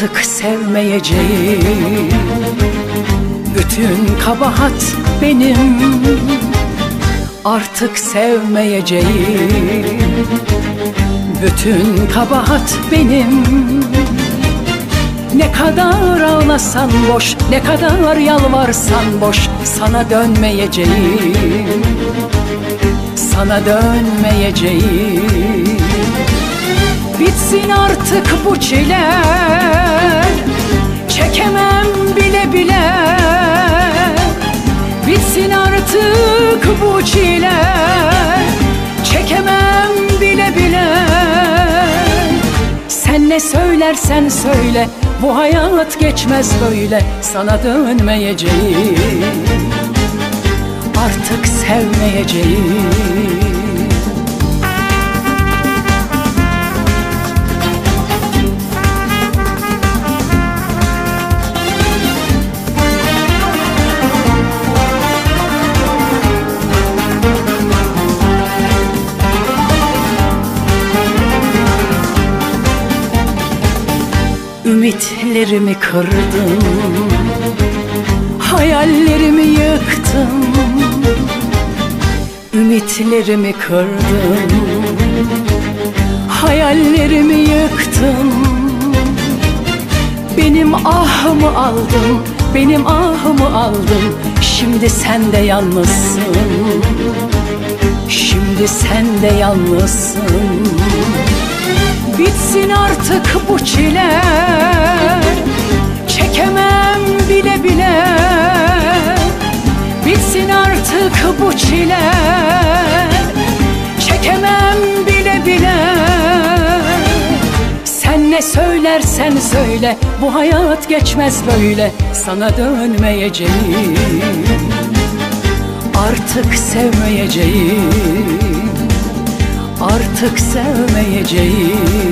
Artık sevmeyeceğim. Bütün kabahat benim. Artık sevmeyeceğim. Bütün kabahat benim. Ne kadar ağlasan boş Ne kadar yalvarsan boş Sana dönmeyeceğim. Sana dönmeyeceğim Bitsin artık bu çile. Çekemem bile bile. Bitsin artık bu çile. Çekemem bile bile. Sen ne söylersen söyle Bu hayat geçmez böyle. Sana dönmeyeceğim Artık sevmeyeceğim Ümitlerimi kırdın Hayallerimi yıktın Ümitlerimi kırdın Hayallerimi yıktın Benim ahımı aldın Benim ahımı aldın Şimdi sen de yalnızsın. Şimdi sen de yalnızsın Bitsin artık bu çile. Çekemem bile bile. Bitsin artık bu çile. Çekemem bile bile. Sen ne söylersen söyle Bu hayat geçmez böyle. Sana dönmeyeceğim. Artık sevmeyeceğim. Artık sevmeyeceğim